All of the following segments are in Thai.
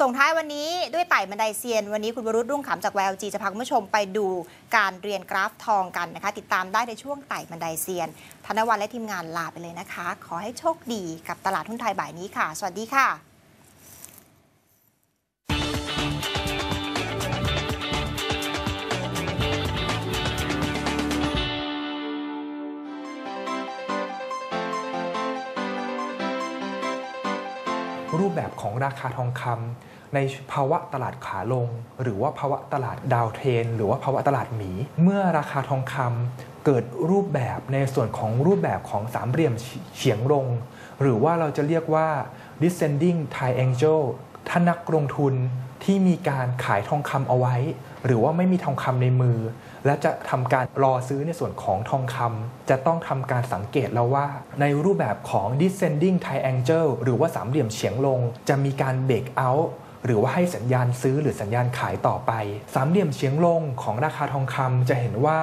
ส่งท้ายวันนี้ด้วยไต่บันไดเซียน วันนี้คุณวรุษรุ่งขำจาก YLG จะพาคุณผู้ชมไปดูการเรียนกราฟทองกันนะคะ ติดตามได้ในช่วงไต่บันไดเซียน ธนวัลและทีมงานลาไปเลยนะคะ ขอให้โชคดีกับตลาดหุ้นไทยบ่ายนี้ค่ะ สวัสดีค่ะ รูปแบบของราคาทองคำในภาวะตลาดขาลง หรือว่าภาวะตลาดดาวเทรน หรือว่าภาวะตลาดหมี เมื่อราคาทองคำเกิดรูปแบบในส่วนของรูปแบบของสามเหลี่ยมเฉียงลง หรือว่าเราจะเรียกว่า descending triangle ถ้านักลงทุน ที่มีการขายทองคำเอาไว้ หรือว่าไม่มีทองคำในมือ และจะทำการรอซื้อในส่วนของทองคำจะต้องทำการสังเกตแล้วว่า ในรูปแบบของ descending triangle หรือว่าสามเหลี่ยมเฉียงลง จะมีการ break out หรือว่าให้สัญญาณซื้อหรือสัญญาณขายต่อไป สามเหลี่ยมเฉียงลงของราคาทองคำจะเห็นว่า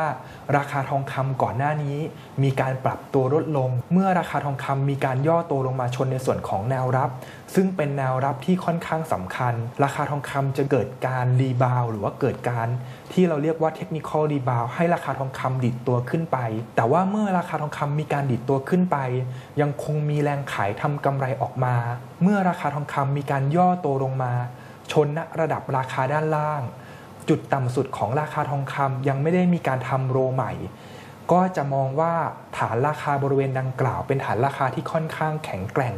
ราคาทองคำก่อนหน้านี้ มีการปรับตัวลดลง เมื่อราคาทองคำมีการย่อตัวลงมาชนในส่วนของแนวรับ ซึ่งเป็นแนวรับที่ค่อนข้างสำคัญ ราคาทองคำจะเกิดการรีบาวหรือว่าเกิดการที่เราเรียกว่าเทคนิคอลรีบาวให้ราคาทองคำดิดตัวขึ้นไป แต่ว่าเมื่อราคาทองคำมีการดิดตัวขึ้นไป ยังคงมีแรงขายทำกำไรออกมา เมื่อราคาทองคำมีการย่อตัวลงมา ชนณระดับราคาด้านล่าง จุดต่ำสุดของราคาทองคำยังไม่ได้มีการทำโรใหม่ ก็จะมองว่าฐานราคาบริเวณดังกล่าว เป็นฐานราคาที่ค่อนข้างแข็งแกร่ง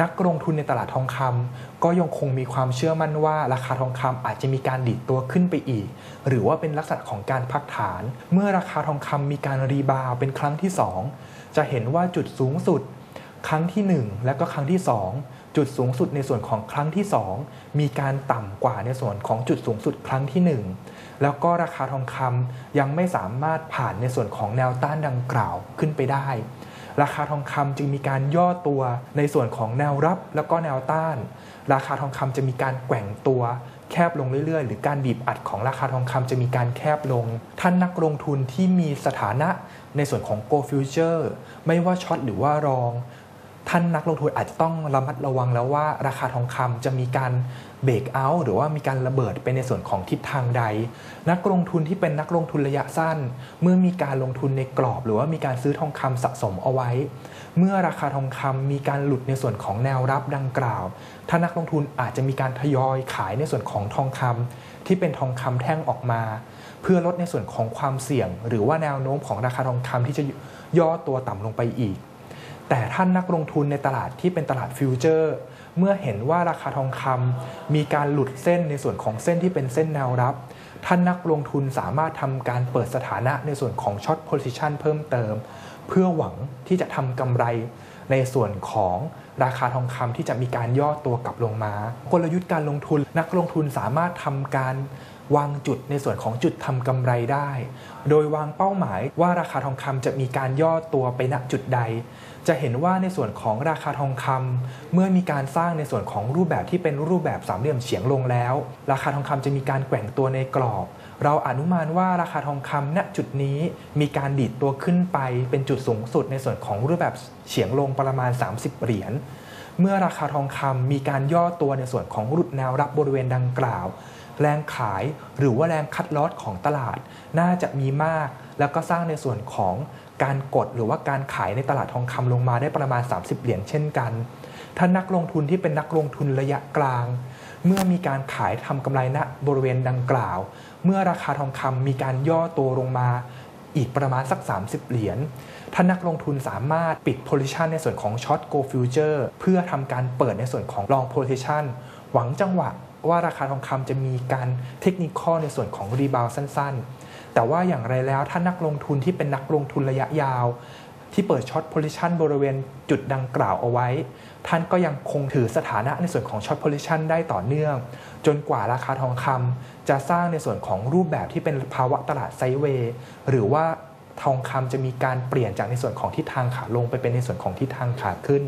นักลงทุนในตลาดทองคำก็ยังคงมีความเชื่อมั่นว่าราคาทองคำอาจจะมีการดิดตัวขึ้นไปอีก หรือว่าเป็นลักษณะของการพักฐาน เมื่อราคาทองคำมีการรีบาวเป็นครั้งที่ 2 จะเห็นว่าจุดสูงสุด ครั้งที่ 1 และก็ครั้งที่ 2 จุดสูงสุดในส่วนของครั้งที่ 2 มีการต่ำกว่าในส่วนของจุดสูงสุดครั้งที่ 1 แล้วก็ราคาทองคำยังไม่สามารถผ่านในส่วนของแนวต้านดังกล่าวขึ้นไปได้ ราคาทองคำจึงมีการย่อตัวในส่วนของแนวรับแล้วก็แนวต้าน ราคาทองคำจะมีการแกว่งตัวแคบลงเรื่อยๆ หรือการบีบอัดของราคาทองคำจะมีการแคบลง ท่านนักลงทุนที่มีสถานะในส่วนของ Go Future ไม่ว่าช็อตหรือว่ารอง ท่านนักลงทุนอาจจะต้องระมัดระวังแล้วว่าราคาทองคำจะมีการเบรกเอาท์หรือว่ามีการระเบิดไปในส่วนของทิศทางใด นักลงทุนที่เป็นนักลงทุนระยะสั้น เมื่อมีการลงทุนในกรอบ หรือว่ามีการซื้อทองคำสะสมเอาไว้ เมื่อราคาทองคำมีการหลุดในส่วนของแนวรับดังกล่าว ถ้านักลงทุนอาจจะมีการทยอยขายในส่วนของทองคำที่เป็นทองคำแท่งออกมา เพื่อลดในส่วนของความเสี่ยง หรือว่าแนวโน้มของราคาทองคำที่จะย่อตัวต่ำลงไปอีก แต่ท่านนักลงทุนในตลาดที่เป็นตลาดฟิวเจอร์ เมื่อเห็นว่าราคาทองคำมีการหลุดเส้นในส่วนของเส้นที่เป็นเส้นแนวรับ ท่านนักลงทุนสามารถทำการเปิดสถานะในส่วนของช็อตโพซิชันเพิ่มเติม เพื่อหวังที่จะทำกำไรในส่วนของราคาทองคำที่จะมีการย่อตัวกลับลงมา กลยุทธ์การลงทุน นักลงทุนสามารถทำการ วางจุดในส่วนของจุดทำกำไรได้ โดยวางเป้าหมายว่าราคาทองคำจะมีการย่อตัวไปณจุดใด จะเห็นว่าในส่วนของราคาทองคำเมื่อมีการสร้างในส่วนของรูปแบบที่เป็นรูปแบบสามเหลี่ยมเฉียงลงแล้ว ราคาทองคำจะมีการแกว่งตัวในกรอบ เราอนุมานว่าราคาทองคำณจุดนี้มีการดีดตัวขึ้นไปเป็นจุดสูงสุดในส่วนของรูปแบบเฉียงลงประมาณ 30 เหรียญเมื่อราคาทองคำมีการย่อตัวในส่วนของรุดแนวรับบริเวณดังกล่าว แรงขายหรือว่าแรงคัดลอตของตลาด น่าจะมีมาก แล้วก็สร้างในส่วนของการกดหรือว่าการขายในตลาดทองคำลงมาได้ประมาณ 30 เหรียญเช่นกันท่านักลงทุนที่เป็นนักลงทุนระยะกลาง เมื่อมีการขายทำกำไรณบริเวณดังกล่าว เมื่อราคาทองคำมีการย่อตัวลงมาอีกประมาณสัก 30 เหรียญท่านักลงทุนสามารถปิด position ในส่วนของช็อต go future เพื่อทำการเปิดในส่วนของ long position หวังจังหวะ ว่าราคาทองคำจะมีการเทคนิคในส่วนของรีบาวสั้น ๆ แต่ว่าอย่างไรแล้วถ้านักลงทุนที่เป็นนักลงทุนระยะยาว ที่เปิดช็อตโพซิชันบริเวณจุดดังกล่าวเอาไว้ ท่านก็ยังคงถือสถานะในส่วนของช็อตโพซิชันได้ต่อเนื่อง จนกว่าราคาทองคำจะสร้างในส่วนของรูปแบบที่เป็นภาวะตลาดไซเวย์หรือว่าทองคำจะมีการเปลี่ยนจากในส่วนของทิศทางขาลงไปเป็นในส่วนของทิศทางขาขึ้น